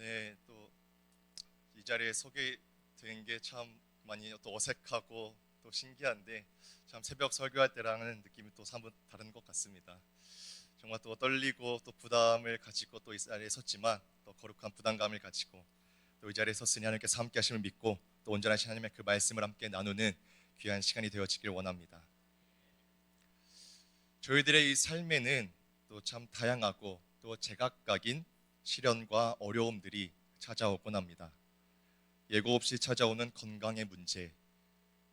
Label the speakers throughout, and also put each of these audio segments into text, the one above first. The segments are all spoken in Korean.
Speaker 1: 네, 또 이 자리에 서게 된게 참 많이 또 어색하고 또 신기한데 참 새벽 설교할 때랑은 느낌이 또 사뭇 다른 것 같습니다. 정말 또 떨리고 또 부담을 가지고 또 이 자리에 섰지만 또 거룩한 부담감을 가지고 또 이 자리에 섰으니 하나님께서 함께 하심을 믿고 또 온전하신 하나님의 그 말씀을 함께 나누는 귀한 시간이 되어지길 원합니다. 저희들의 이 삶에는 또 참 다양하고 또 제각각인 시련과 어려움들이 찾아오곤 합니다. 예고 없이 찾아오는 건강의 문제,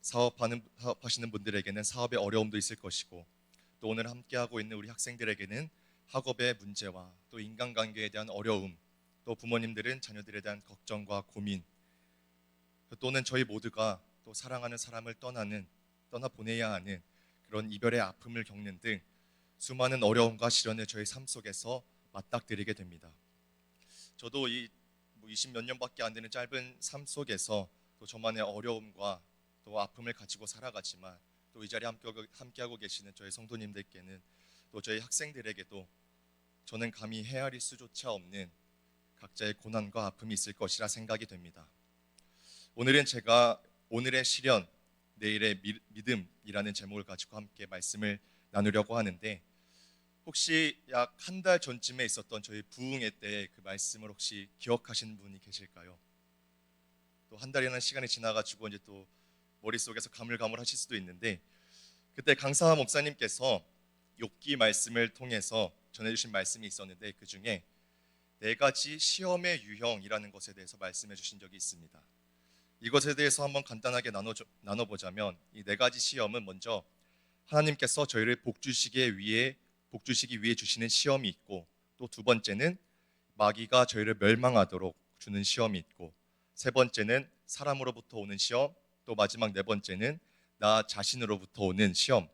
Speaker 1: 사업하는 사업하시는 분들에게는 사업의 어려움도 있을 것이고, 또 오늘 함께하고 있는 우리 학생들에게는 학업의 문제와 또 인간관계에 대한 어려움, 또 부모님들은 자녀들에 대한 걱정과 고민, 또는 저희 모두가 또 사랑하는 사람을 떠나는 떠나 보내야 하는 그런 이별의 아픔을 겪는 등 수많은 어려움과 시련을 저희 삶 속에서 맞닥뜨리게 됩니다. 저도 이 20몇 년밖에 안 되는 짧은 삶 속에서 또 저만의 어려움과 또 아픔을 가지고 살아가지만 또 이 자리에 함께 함께하고 계시는 저희 성도님들께는 또 저희 학생들에게도 저는 감히 헤아릴 수조차 없는 각자의 고난과 아픔이 있을 것이라 생각이 됩니다. 오늘은 제가 오늘의 시련, 내일의 미- 믿음이라는 제목을 가지고 함께 말씀을 나누려고 하는데 혹시 약 한 달 전쯤에 있었던 저희 부흥회 때 그 말씀을 혹시 기억하시는 분이 계실까요? 또 한 달이라는 시간이 지나가지고 이제 또 머릿속에서 가물가물 하실 수도 있는데 그때 강사 목사님께서 욥기 말씀을 통해서 전해주신 말씀이 있었는데 그 중에 네 가지 시험의 유형이라는 것에 대해서 말씀해 주신 적이 있습니다. 이것에 대해서 한번 간단하게 나눠 나눠보자면 이 네 가지 시험은 먼저 하나님께서 저희를 복주시기 위해 복주시기 위해 주시는 시험이 있고 또 두 번째는 마귀가 저희를 멸망하도록 주는 시험이 있고 세 번째는 사람으로부터 오는 시험 또 마지막 네 번째는 나 자신으로부터 오는 시험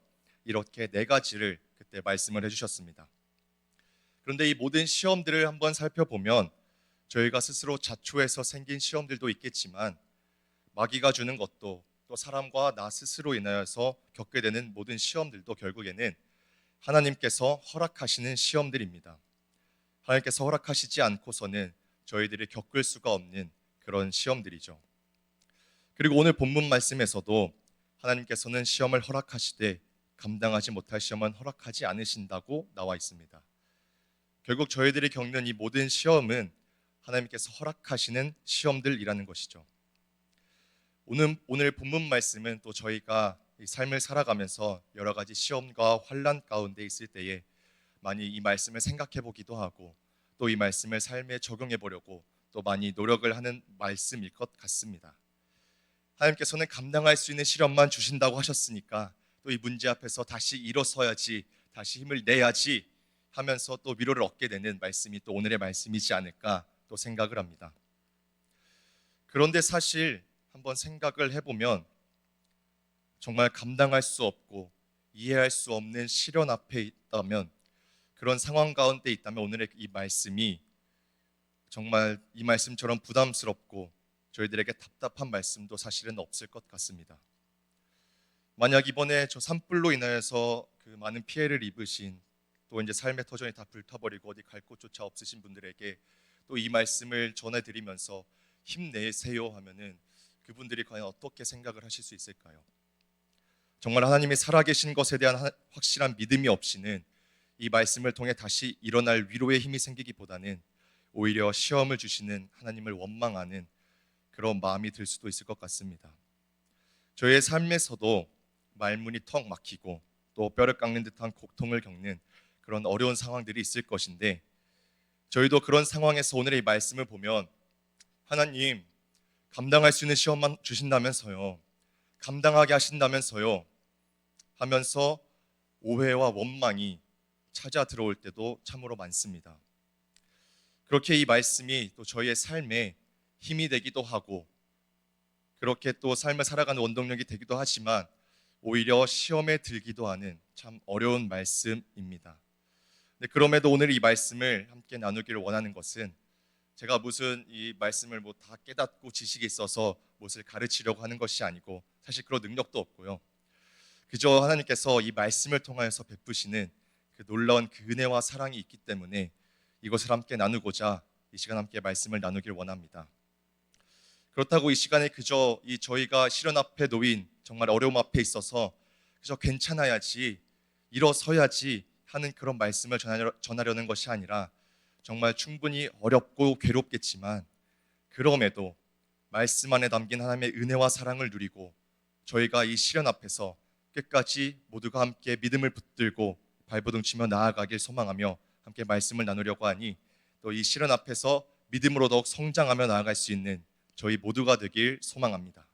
Speaker 1: 이렇게 네 가지를 그때 말씀을 해주셨습니다. 그런데 이 모든 시험들을 한번 살펴보면 저희가 스스로 자초해서 생긴 시험들도 있겠지만 마귀가 주는 것도 또 사람과 나 스스로 인하여서 겪게 되는 모든 시험들도 결국에는 하나님께서 허락하시는 시험들입니다. 하나님께서 허락하시지 않고서는 저희들이 겪을 수가 없는 그런 시험들이죠. 그리고 오늘 본문 말씀에서도 하나님께서는 시험을 허락하시되 감당하지 못할 시험은 허락하지 않으신다고 나와 있습니다. 결국 저희들이 겪는 이 모든 시험은 하나님께서 허락하시는 시험들이라는 것이죠. 오늘 오늘 본문 말씀은 또 저희가 이 삶을 살아가면서 여러 가지 시험과 환란 가운데 있을 때에 많이 이 말씀을 생각해 보기도 하고 또 이 말씀을 삶에 적용해 보려고 또 많이 노력을 하는 말씀일 것 같습니다. 하나님께서는 감당할 수 있는 시련만 주신다고 하셨으니까 또 이 문제 앞에서 다시 일어서야지, 다시 힘을 내야지 하면서 또 위로를 얻게 되는 말씀이 또 오늘의 말씀이지 않을까 또 생각을 합니다. 그런데 사실 한번 생각을 해보면 정말 감당할 수 없고 이해할 수 없는 시련 앞에 있다면 그런 상황 가운데 있다면 오늘의 이 말씀이 정말 이 말씀처럼 부담스럽고 저희들에게 답답한 말씀도 사실은 없을 것 같습니다. 만약 이번에 저 산불로 인하여서 그 많은 피해를 입으신 또 이제 삶의 터전이 다 불타버리고 어디 갈 곳조차 없으신 분들에게 또 이 말씀을 전해드리면서 힘내세요 하면은 그분들이 과연 어떻게 생각을 하실 수 있을까요? 정말 하나님이 살아계신 것에 대한 하- 확실한 믿음이 없이는 이 말씀을 통해 다시 일어날 위로의 힘이 생기기보다는 오히려 시험을 주시는 하나님을 원망하는 그런 마음이 들 수도 있을 것 같습니다. 저의 삶에서도 말문이 턱 막히고 또 뼈를 깎는 듯한 고통을 겪는 그런 어려운 상황들이 있을 것인데 저희도 그런 상황에서 오늘의 이 말씀을 보면 하나님 감당할 수 있는 시험만 주신다면서요. 감당하게 하신다면서요. 하면서 오해와 원망이 찾아 들어올 때도 참으로 많습니다. 그렇게 이 말씀이 또 저희의 삶에 힘이 되기도 하고 그렇게 또 삶을 살아가는 원동력이 되기도 하지만 오히려 시험에 들기도 하는 참 어려운 말씀입니다. 그럼에도 오늘 이 말씀을 함께 나누기를 원하는 것은 제가 무슨 이 말씀을 뭐 다 깨닫고 지식이 있어서 무엇을 가르치려고 하는 것이 아니고 사실 그런 능력도 없고요. 그저 하나님께서 이 말씀을 통하여서 베푸시는 그 놀라운 그 은혜와 사랑이 있기 때문에 이것을 함께 나누고자 이 시간 함께 말씀을 나누길 원합니다. 그렇다고 이 시간에 그저 이 저희가 시련 앞에 놓인 정말 어려움 앞에 있어서 그저 괜찮아야지 일어서야지 하는 그런 말씀을 전하려, 전하려는 것이 아니라 정말 충분히 어렵고 괴롭겠지만 그럼에도 말씀 안에 담긴 하나님의 은혜와 사랑을 누리고 저희가 이 시련 앞에서 끝까지 모두가 함께 믿음을 붙들고 발버둥 치며 나아가길 소망하며 함께 말씀을 나누려고 하니 또이 시련 앞에서 믿음으로 더욱 성장하며 나아갈 수 있는 저희 모두가 되길 소망합니다.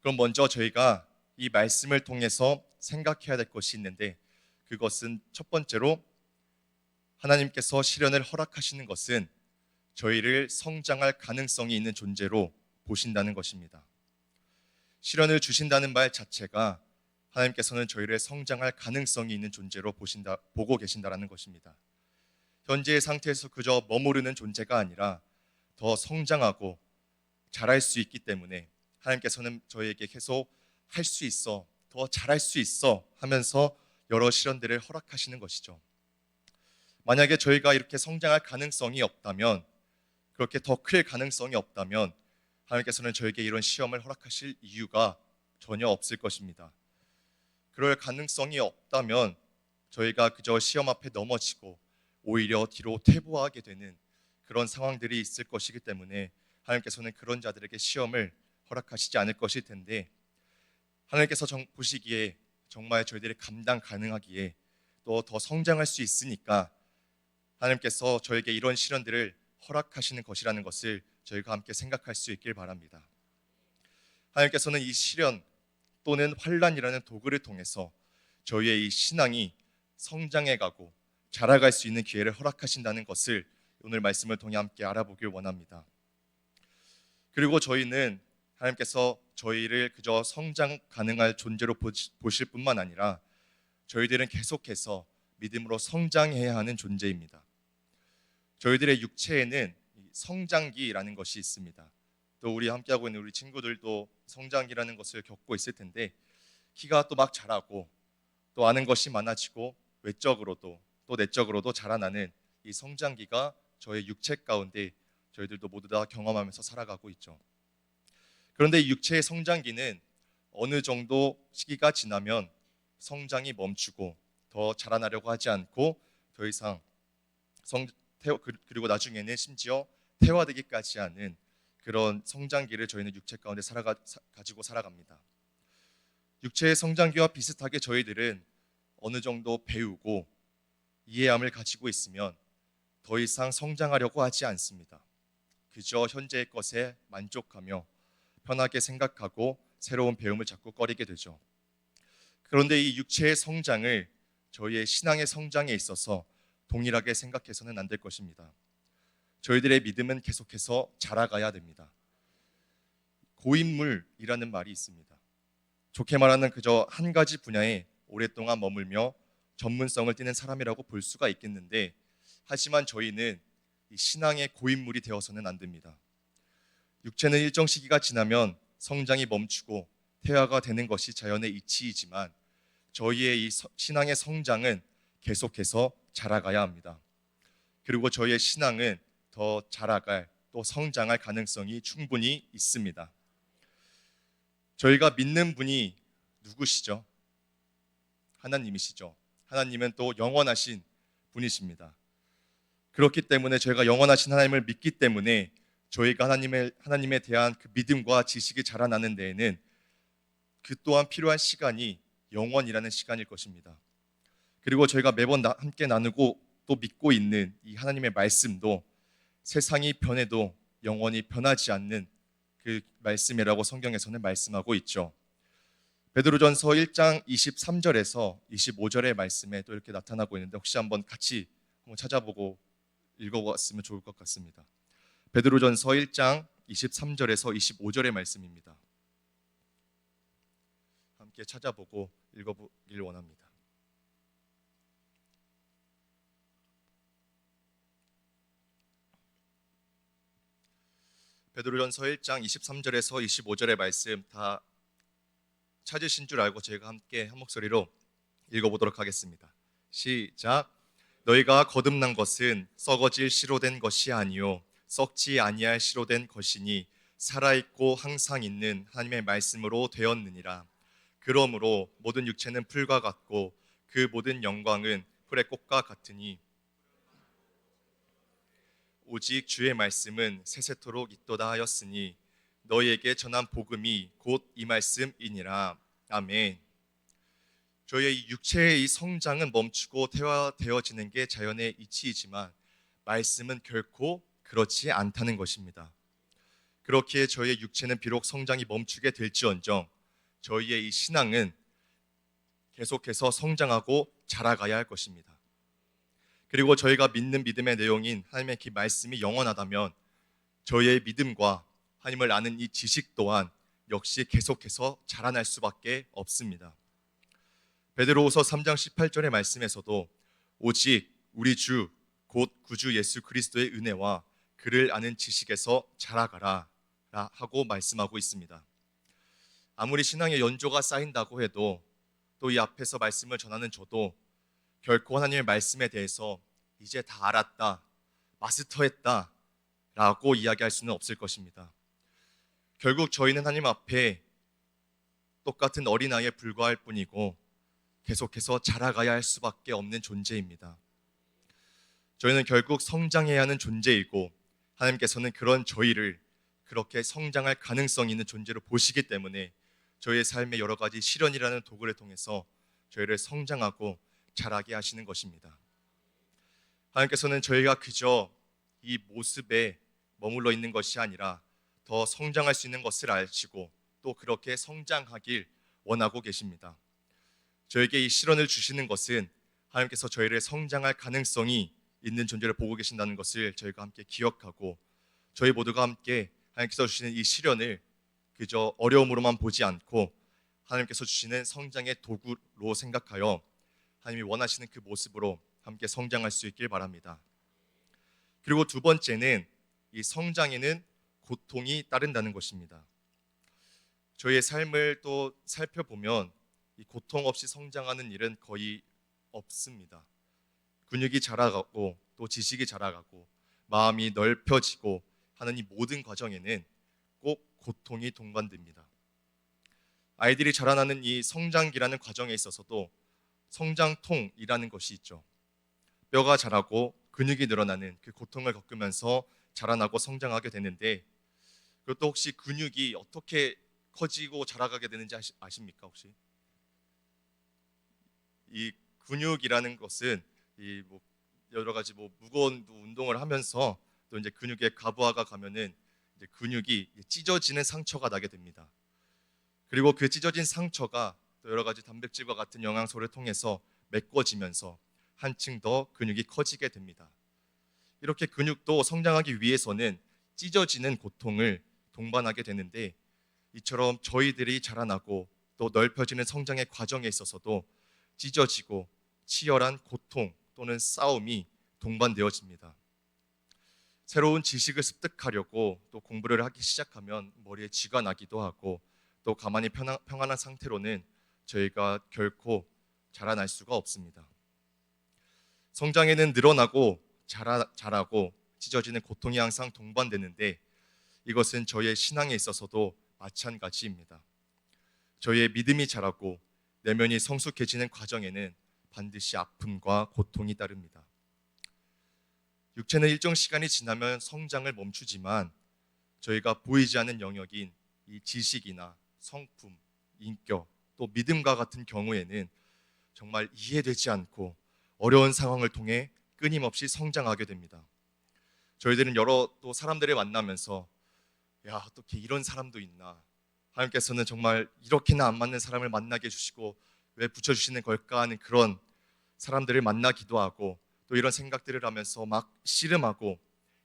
Speaker 1: 그럼 먼저 저희가 이 말씀을 통해서 생각해야 될 것이 있는데 그것은 첫 번째로 하나님께서 시련을 허락하시는 것은 저희를 성장할 가능성이 있는 존재로 보신다는 것입니다. 시련을 주신다는 말 자체가 하나님께서는 저희를 성장할 가능성이 있는 존재로 보신다 보고 계신다라는 것입니다. 현재의 상태에서 그저 머무르는 존재가 아니라 더 성장하고 잘할 수 있기 때문에 하나님께서는 저희에게 계속 할 수 있어, 더 잘할 수 있어 하면서 여러 시련들을 허락하시는 것이죠. 만약에 저희가 이렇게 성장할 가능성이 없다면, 그렇게 더 클 가능성이 없다면, 하나님께서는 저에게 이런 시험을 허락하실 이유가 전혀 없을 것입니다. 그럴 가능성이 없다면 저희가 그저 시험 앞에 넘어지고 오히려 뒤로 퇴보하게 되는 그런 상황들이 있을 것이기 때문에 하나님께서는 그런 자들에게 시험을 허락하시지 않을 것일 텐데 하나님께서 정, 보시기에 정말 저희들이 감당 가능하기에 또 더 성장할 수 있으니까 하나님께서 저에게 이런 시련들을 허락하시는 것이라는 것을 저희가 함께 생각할 수 있길 바랍니다. 하나님께서는 이 시련 또는 환란이라는 도구를 통해서 저희의 이 신앙이 성장해 가고 자라갈 수 있는 기회를 허락하신다는 것을 오늘 말씀을 통해 함께 알아보길 원합니다. 그리고 저희는 하나님께서 저희를 그저 성장 가능할 존재로 보실 뿐만 아니라 저희들은 계속해서 믿음으로 성장해야 하는 존재입니다. 저희들의 육체에는 성장기라는 것이 있습니다. 또 우리 함께하고 있는 우리 친구들도 성장기라는 것을 겪고 있을 텐데 키가 또 막 자라고 또 아는 것이 많아지고 외적으로도 또 내적으로도 자라나는 이 성장기가 저의 육체 가운데 저희들도 모두 다 경험하면서 살아가고 있죠. 그런데 이 육체의 성장기는 어느 정도 시기가 지나면 성장이 멈추고 더 자라나려고 하지 않고 더 이상 성 태워, 그리고 나중에는 심지어 태화되기까지 하는 그런 성장기를 저희는 육체 가운데 살아가 가지고 살아갑니다. 육체의 성장기와 비슷하게 저희들은 어느 정도 배우고 이해함을 가지고 있으면 더 이상 성장하려고 하지 않습니다. 그저 현재의 것에 만족하며 편하게 생각하고 새로운 배움을 자꾸 꺼리게 되죠. 그런데 이 육체의 성장을 저희의 신앙의 성장에 있어서 동일하게 생각해서는 안 될 것입니다. 저희들의 믿음은 계속해서 자라가야 됩니다. 고인물이라는 말이 있습니다. 좋게 말하는 그저 한 가지 분야에 오랫동안 머물며 전문성을 띠는 사람이라고 볼 수가 있겠는데 하지만 저희는 신앙의 고인물이 되어서는 안 됩니다. 육체는 일정 시기가 지나면 성장이 멈추고 퇴화가 되는 것이 자연의 이치이지만 저희의 이 신앙의 성장은 계속해서 자라가야 합니다. 그리고 저희의 신앙은 더 자라갈 또 성장할 가능성이 충분히 있습니다. 저희가 믿는 분이 누구시죠? 하나님이시죠. 하나님은 또 영원하신 분이십니다. 그렇기 때문에 저희가 영원하신 하나님을 믿기 때문에 저희가 하나님의 하나님에 대한 그 믿음과 지식이 자라나는 데에는 그 또한 필요한 시간이 영원이라는 시간일 것입니다. 그리고 저희가 매번 나, 함께 나누고 또 믿고 있는 이 하나님의 말씀도 세상이 변해도 영원히 변하지 않는 그 말씀이라고 성경에서는 말씀하고 있죠. 베드로전서 1장 23절에서 25절의 말씀에 또 이렇게 나타나고 있는데 혹시 한번 같이 한번 찾아보고 읽어봤으면 좋을 것 같습니다. 베드로전서 1장 23절에서 25절의 말씀입니다. 함께 찾아보고 읽어보길 원합니다. 베드로전서 1장 23절에서 25절의 말씀 다 찾으신 줄 알고 저희가 함께 한 목소리로 읽어보도록 하겠습니다. 시작. 너희가 거듭난 것은 썩어질 씨로 된 것이 아니요 썩지 아니할 씨로 된 것이니 살아 있고 항상 있는 하나님의 말씀으로 되었느니라. 그러므로 모든 육체는 풀과 같고 그 모든 영광은 풀의 꽃과 같으니 오직 주의 말씀은 세세토록 있도다 하였으니 너희에게 전한 복음이 곧 이 말씀이니라. 아멘. 저희의 이 육체의 이 성장은 멈추고 퇴화되어지는 게 자연의 이치이지만 말씀은 결코 그렇지 않다는 것입니다. 그렇기에 저희의 육체는 비록 성장이 멈추게 될지언정 저희의 이 신앙은 계속해서 성장하고 자라가야 할 것입니다. 그리고 저희가 믿는 믿음의 내용인 하나님의 그 말씀이 영원하다면 저희의 믿음과 하나님을 아는 이 지식 또한 역시 계속해서 자라날 수밖에 없습니다. 베드로후서 3장 18절의 말씀에서도 오직 우리 주 곧 구주 예수 그리스도의 은혜와 그를 아는 지식에서 자라가라 하고 말씀하고 있습니다. 아무리 신앙의 연조가 쌓인다고 해도 또 이 앞에서 말씀을 전하는 저도 결코 하나님의 말씀에 대해서 이제 다 알았다, 마스터했다 라고 이야기할 수는 없을 것입니다. 결국 저희는 하나님 앞에 똑같은 어린아이에 불과할 뿐이고 계속해서 자라가야 할 수밖에 없는 존재입니다. 저희는 결국 성장해야 하는 존재이고 하나님께서는 그런 저희를 그렇게 성장할 가능성 있는 존재로 보시기 때문에 저희의 삶의 여러 가지 실현이라는 도구를 통해서 저희를 성장하고 자라게 하시는 것입니다. 하나님께서는 저희가 그저 이 모습에 머물러 있는 것이 아니라 더 성장할 수 있는 것을 아시고 또 그렇게 성장하길 원하고 계십니다. 저에게 이 실현을 주시는 것은 하나님께서 저희를 성장할 가능성이 있는 존재를 보고 계신다는 것을 저희가 함께 기억하고 저희 모두가 함께 하나님께서 주시는 이 시련을 그저 어려움으로만 보지 않고 하나님께서 주시는 성장의 도구로 생각하여 하나님이 원하시는 그 모습으로 함께 성장할 수 있길 바랍니다. 그리고 두 번째는 이 성장에는 고통이 따른다는 것입니다. 저희의 삶을 또 살펴보면 이 고통 없이 성장하는 일은 거의 없습니다. 근육이 자라가고 또 지식이 자라가고 마음이 넓혀지고 하는 이 모든 과정에는 꼭 고통이 동반됩니다. 아이들이 자라나는 이 성장기라는 과정에 있어서도 성장통이라는 것이 있죠. 뼈가 자라고 근육이 늘어나는 그 고통을 겪으면서 자라나고 성장하게 되는데 그것도 혹시 근육이 어떻게 커지고 자라가게 되는지 아십니까 혹시? 이 근육이라는 것은 이 뭐 여러 가지 뭐 무거운 운동을 하면서 또 이제 근육의 가부화가 가면은 이제 근육이 찢어지는 상처가 나게 됩니다. 그리고 그 찢어진 상처가 또 여러 가지 단백질과 같은 영양소를 통해서 메꿔지면서 한층 더 근육이 커지게 됩니다. 이렇게 근육도 성장하기 위해서는 찢어지는 고통을 동반하게 되는데 이처럼 저희들이 자라나고 또 넓혀지는 성장의 과정에 있어서도 찢어지고 치열한 고통 또는 싸움이 동반되어집니다. 새로운 지식을 습득하려고 또 공부를 하기 시작하면 머리에 쥐가 나기도 하고 또 가만히 평안한 상태로는 저희가 결코 자라날 수가 없습니다. 성장에는 늘어나고 자라, 자라고 찢어지는 고통이 항상 동반되는데 이것은 저희의 신앙에 있어서도 마찬가지입니다. 저희의 믿음이 자라고 내면이 성숙해지는 과정에는 반드시 아픔과 고통이 따릅니다. 육체는 일정 시간이 지나면 성장을 멈추지만 저희가 보이지 않는 영역인 이 지식이나 성품, 인격, 또 믿음과 같은 경우에는 정말 이해되지 않고 어려운 상황을 통해 끊임없이 성장하게 됩니다. 저희들은 여러 또 사람들을 만나면서 야 어떻게 이런 사람도 있나 하나님께서는 정말 이렇게나 안 맞는 사람을 만나게 해주시고 왜 붙여주시는 걸까 하는 그런 사람들을 만나기도 하고 또 이런 생각들을 하면서 막 씨름하고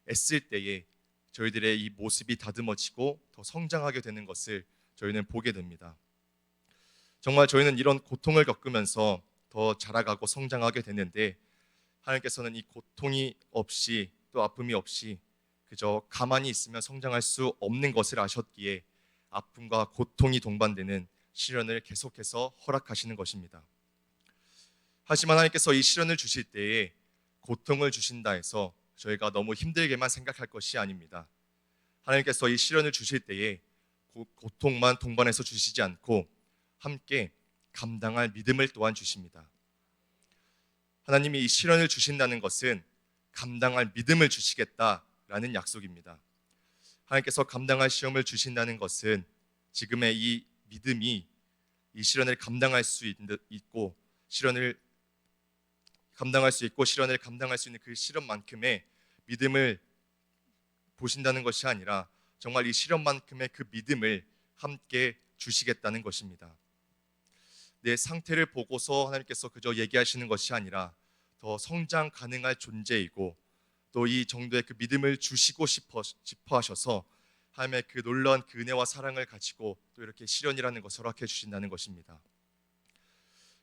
Speaker 1: 애쓸 때에 저희들의 이 모습이 다듬어지고 더 성장하게 되는 것을 저희는 보게 됩니다. 정말 저희는 이런 고통을 겪으면서 더 자라가고 성장하게 되는데 하나님께서는 이 고통이 없이 또 아픔이 없이 그저 가만히 있으면 성장할 수 없는 것을 아셨기에 아픔과 고통이 동반되는 시련을 계속해서 허락하시는 것입니다. 하지만 하나님께서 이 시련을 주실 때에 고통을 주신다 해서 저희가 너무 힘들게만 생각할 것이 아닙니다. 하나님께서 이 시련을 주실 때에 고, 고통만 동반해서 주시지 않고 함께 감당할 믿음을 또한 주십니다. 하나님이 이 시련을 주신다는 것은 감당할 믿음을 주시겠다라는 약속입니다. 하나님께서 감당할 시험을 주신다는 것은 지금의 이 믿음이 이 시련을 감당할 수 있- 있고 시련을 감당할 수 있고 시련을 감당할 수 있는 그 시련만큼의 믿음을 보신다는 것이 아니라 정말 이 시련만큼의 그 믿음을 함께 주시겠다는 것입니다. 내 상태를 보고서 하나님께서 그저 얘기하시는 것이 아니라 더 성장 가능할 존재이고 또 이 정도의 그 믿음을 주시고 싶어 싶어 하셔서 하나님의 그 놀라운 그 은혜와 사랑을 가지고 또 이렇게 시련이라는 것을 허락해 주신다는 것입니다.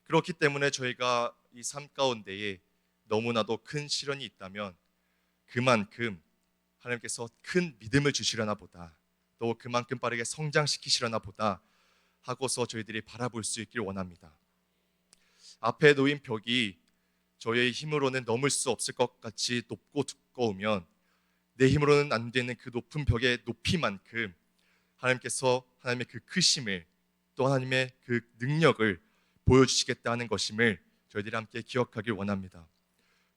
Speaker 1: 그렇기 때문에 저희가 이 삶 가운데에 너무나도 큰 시련이 있다면 그만큼 하나님께서 큰 믿음을 주시려나 보다 또 그만큼 빠르게 성장시키시려나 보다 하고서 저희들이 바라볼 수 있길 원합니다. 앞에 놓인 벽이 저희의 힘으로는 넘을 수 없을 것 같이 높고 두꺼우면 내 힘으로는 안 되는 그 높은 벽의 높이만큼 하나님께서 하나님의 그 크심을 또 하나님의 그 능력을 보여주시겠다 하는 것임을 저희들이 함께 기억하길 원합니다.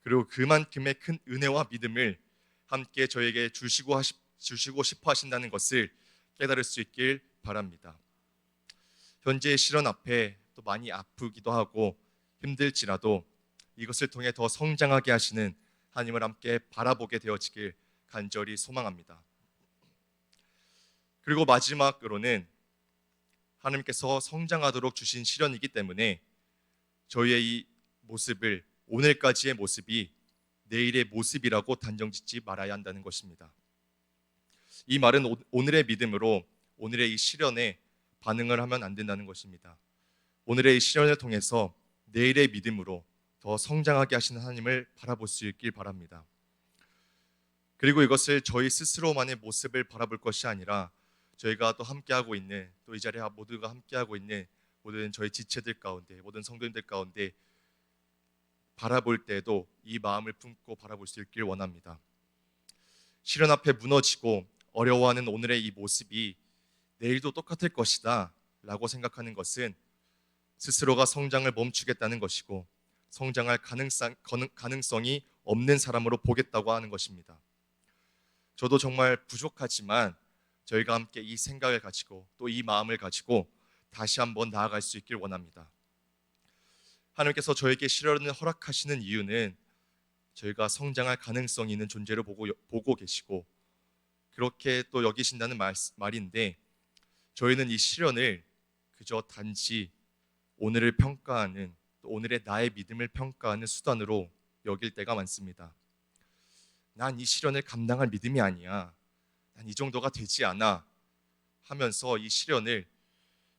Speaker 1: 그리고 그만큼의 큰 은혜와 믿음을 함께 저에게 주시고 하시, 주시고 싶어 하신다는 것을 깨달을 수 있길 바랍니다. 현재의 시련 앞에 또 많이 아프기도 하고 힘들지라도 이것을 통해 더 성장하게 하시는 하나님을 함께 바라보게 되어지길 간절히 소망합니다. 그리고 마지막으로는 하나님께서 성장하도록 주신 시련이기 때문에 저희의 이 모습을 오늘까지의 모습이 내일의 모습이라고 단정짓지 말아야 한다는 것입니다. 이 말은 오- 오늘의 믿음으로 오늘의 이 시련에 반응을 하면 안 된다는 것입니다. 오늘의 이 시련을 통해서 내일의 믿음으로 더 성장하게 하시는 하나님을 바라볼 수 있길 바랍니다. 그리고 이것을 저희 스스로만의 모습을 바라볼 것이 아니라 저희가 또 함께하고 있는 또 이 자리에 모두가 함께하고 있는 모든 저희 지체들 가운데 모든 성도님들 가운데 바라볼 때도 이 마음을 품고 바라볼 수 있길 원합니다. 시련 앞에 무너지고 어려워하는 오늘의 이 모습이 내일도 똑같을 것이다 라고 생각하는 것은 스스로가 성장을 멈추겠다는 것이고 성장할 가능성, 가능- 가능성이 없는 사람으로 보겠다고 하는 것입니다. 저도 정말 부족하지만 저희가 함께 이 생각을 가지고 또 이 마음을 가지고 다시 한번 나아갈 수 있길 원합니다. 하나님께서 저에게 시련을 허락하시는 이유는 저희가 성장할 가능성이 있는 존재로 보고, 보고 계시고 그렇게 또 여기신다는 말, 말인데 저희는 이 시련을 그저 단지 오늘을 평가하는 또 오늘의 나의 믿음을 평가하는 수단으로 여길 때가 많습니다. 난 이 시련을 감당할 믿음이 아니야. 난 이 정도가 되지 않아. 하면서 이 시련을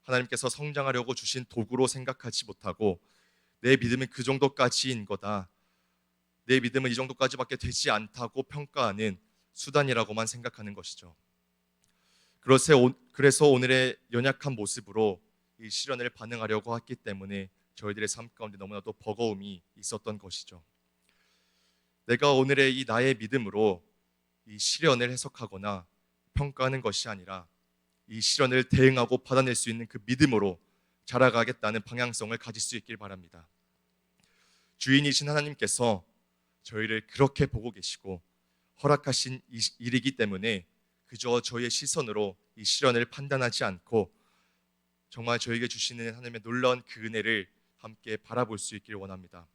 Speaker 1: 하나님께서 성장하려고 주신 도구로 생각하지 못하고 내 믿음은 그 정도까지인 거다. 내 믿음은 이 정도까지밖에 되지 않다고 평가하는 수단이라고만 생각하는 것이죠. 오- 그래서 오늘의 연약한 모습으로 이 시련을 반응하려고 했기 때문에 저희들의 삶 가운데 너무나도 버거움이 있었던 것이죠. 내가 오늘의 이 나의 믿음으로 이 시련을 해석하거나 평가하는 것이 아니라 이 시련을 대응하고 받아낼 수 있는 그 믿음으로 자라가겠다는 방향성을 가질 수 있길 바랍니다. 주인이신 하나님께서 저희를 그렇게 보고 계시고 허락하신 이- 일이기 때문에 그저 저희의 시선으로 이 시련을 판단하지 않고 정말 저에게 주시는 하나님의 놀라운 그 은혜를 함께 바라볼 수 있길 원합니다.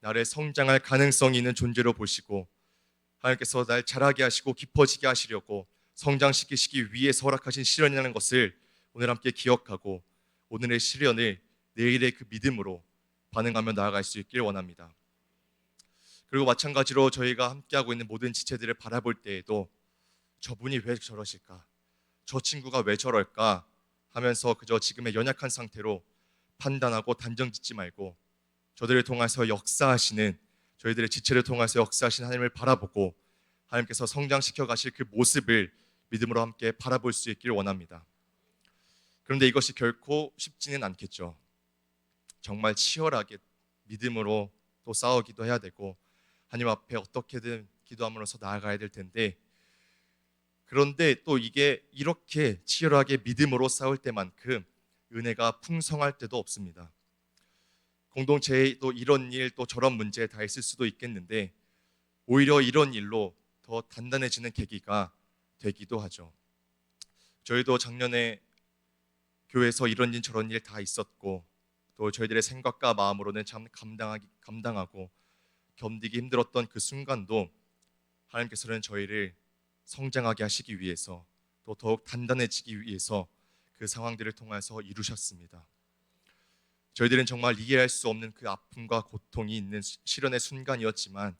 Speaker 1: 나를 성장할 가능성이 있는 존재로 보시고 하나님께서 날 자라게 하시고 깊어지게 하시려고 성장시키시기 위해서 허락하신 시련이라는 것을 오늘 함께 기억하고 오늘의 시련을 내일의 그 믿음으로 반응하며 나아갈 수 있길 원합니다. 그리고 마찬가지로 저희가 함께하고 있는 모든 지체들을 바라볼 때에도 저분이 왜 저러실까? 저 친구가 왜 저럴까? 하면서 그저 지금의 연약한 상태로 판단하고 단정 짓지 말고 저들을 통해서 역사하시는 저희들의 지체를 통해서 역사하시는 하나님을 바라보고 하나님께서 성장시켜 가실 그 모습을 믿음으로 함께 바라볼 수 있기를 원합니다. 그런데 이것이 결코 쉽지는 않겠죠. 정말 치열하게 믿음으로 또 싸우기도 해야 되고 하나님 앞에 어떻게든 기도함으로써 나아가야 될 텐데 그런데 또 이게 이렇게 치열하게 믿음으로 싸울 때만큼 은혜가 풍성할 때도 없습니다. 공동체에 또 이런 일 또 저런 문제 다 있을 수도 있겠는데 오히려 이런 일로 더 단단해지는 계기가 되기도 하죠. 저희도 작년에 교회에서 이런 일 저런 일 다 있었고 또 저희들의 생각과 마음으로는 참 감당하기 감당하고 견디기 힘들었던 그 순간도 하나님께서는 저희를 성장하게 하시기 위해서 또 더욱 단단해지기 위해서 그 상황들을 통해서 이루셨습니다. 저희들은 정말 이해할 수 없는 그 아픔과 고통이 있는 시련의 순간이었지만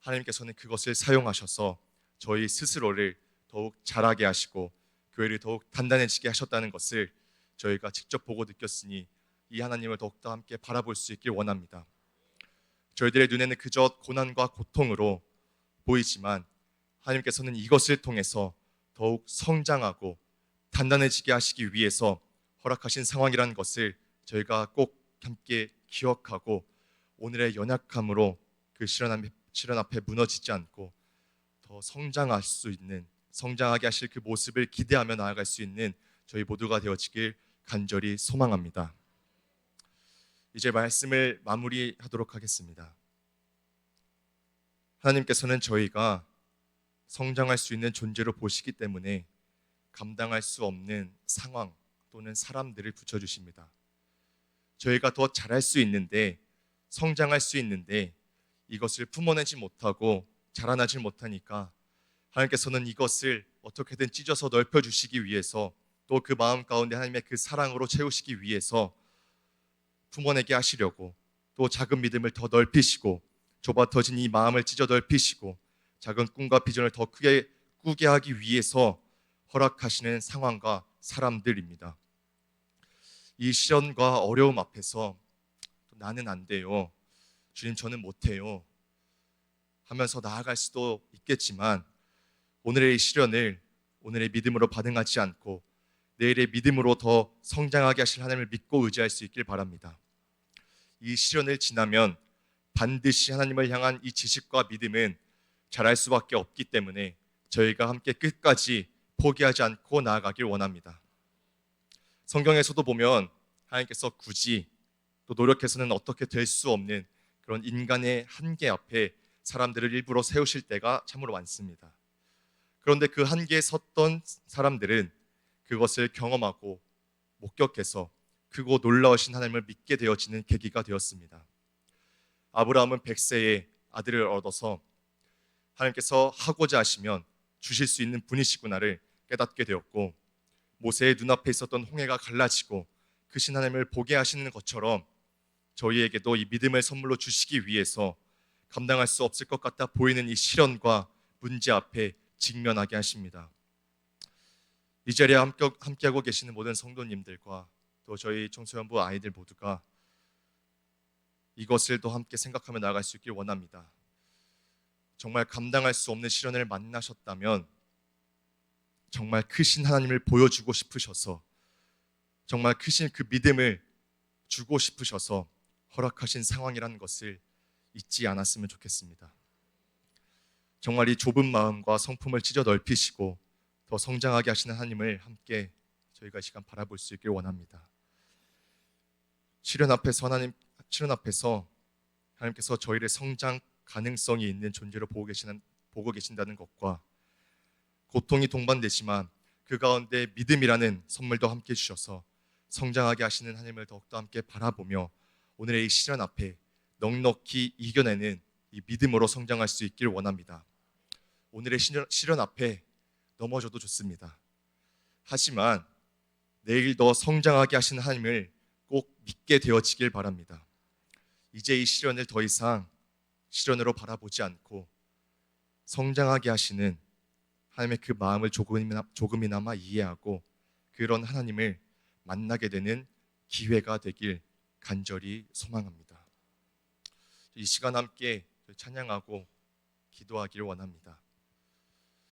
Speaker 1: 하나님께서는 그것을 사용하셔서 저희 스스로를 더욱 자라게 하시고 교회를 더욱 단단해지게 하셨다는 것을 저희가 직접 보고 느꼈으니 이 하나님을 더욱더 함께 바라볼 수 있길 원합니다. 저희들의 눈에는 그저 고난과 고통으로 보이지만 하나님께서는 이것을 통해서 더욱 성장하고 단단해지게 하시기 위해서 허락하신 상황이라는 것을 저희가 꼭 함께 기억하고 오늘의 연약함으로 그 시련 앞에, 무너지지 않고 더 성장할 수 있는 성장하게 하실 그 모습을 기대하며 나아갈 수 있는 저희 모두가 되어지길 간절히 소망합니다. 이제 말씀을 마무리하도록 하겠습니다. 하나님께서는 저희가 성장할 수 있는 존재로 보시기 때문에 감당할 수 없는 상황 또는 사람들을 붙여주십니다. 저희가 더 잘할 수 있는데 성장할 수 있는데 이것을 품어내지 못하고 자라나지 못하니까 하나님께서는 이것을 어떻게든 찢어서 넓혀 주시기 위해서 또 그 마음 가운데 하나님의 그 사랑으로 채우시기 위해서 품어내게 하시려고 또 작은 믿음을 더 넓히시고 좁아 터진 이 마음을 찢어 넓히시고 작은 꿈과 비전을 더 크게 꾸게 하기 위해서 허락하시는 상황과 사람들입니다. 이 시련과 어려움 앞에서 나는 안 돼요. 주님 저는 못해요. 하면서 나아갈 수도 있겠지만 오늘의 이 시련을 오늘의 믿음으로 반응하지 않고 내일의 믿음으로 더 성장하게 하실 하나님을 믿고 의지할 수 있길 바랍니다. 이 시련을 지나면 반드시 하나님을 향한 이 지식과 믿음은 잘할 수밖에 없기 때문에 저희가 함께 끝까지 포기하지 않고 나아가길 원합니다. 성경에서도 보면 하나님께서 굳이 또 노력해서는 어떻게 될 수 없는 그런 인간의 한계 앞에 사람들을 일부러 세우실 때가 참으로 많습니다. 그런데 그 한계에 섰던 사람들은 그것을 경험하고 목격해서 크고 놀라우신 하나님을 믿게 되어지는 계기가 되었습니다. 아브라함은 백세에 아들을 얻어서 하나님께서 하고자 하시면 주실 수 있는 분이시구나를 깨닫게 되었고 모세의 눈앞에 있었던 홍해가 갈라지고 크신 하나님을 보게 하시는 것처럼 저희에게도 이 믿음을 선물로 주시기 위해서 감당할 수 없을 것 같아 보이는 이 시련과 문제 앞에 직면하게 하십니다. 이 자리에 함께, 함께 하고 계시는 모든 성도님들과 또 저희 청소년부 아이들 모두가 이것을 또 함께 생각하며 나아갈 수 있길 원합니다. 정말 감당할 수 없는 시련을 만나셨다면 정말 크신 하나님을 보여주고 싶으셔서 정말 크신 그 믿음을 주고 싶으셔서 허락하신 상황이라는 것을 잊지 않았으면 좋겠습니다. 정말 이 좁은 마음과 성품을 찢어 넓히시고 더 성장하게 하시는 하나님을 함께 저희가 이 시간 바라볼 수 있길 원합니다. 시련 앞에서 하나님 시련 앞에서 하나님께서 저희를 성장 가능성이 있는 존재로 보고 계시는 보고 계신다는 것과 고통이 동반되지만 그 가운데 믿음이라는 선물도 함께 주셔서 성장하게 하시는 하나님을 더욱더 함께 바라보며 오늘의 이 시련 앞에 넉넉히 이겨내는 이 믿음으로 성장할 수 있길 원합니다. 오늘의 시련 앞에 넘어져도 좋습니다. 하지만 내일 더 성장하게 하시는 하나님을 꼭 믿게 되어지길 바랍니다. 이제 이 시련을 더 이상 시련으로 바라보지 않고 성장하게 하시는 하나님의 그 마음을 조금이나, 조금이나마 이해하고 그런 하나님을 만나게 되는 기회가 되길 간절히 소망합니다. 이 시간 함께 찬양하고 기도하기를 원합니다.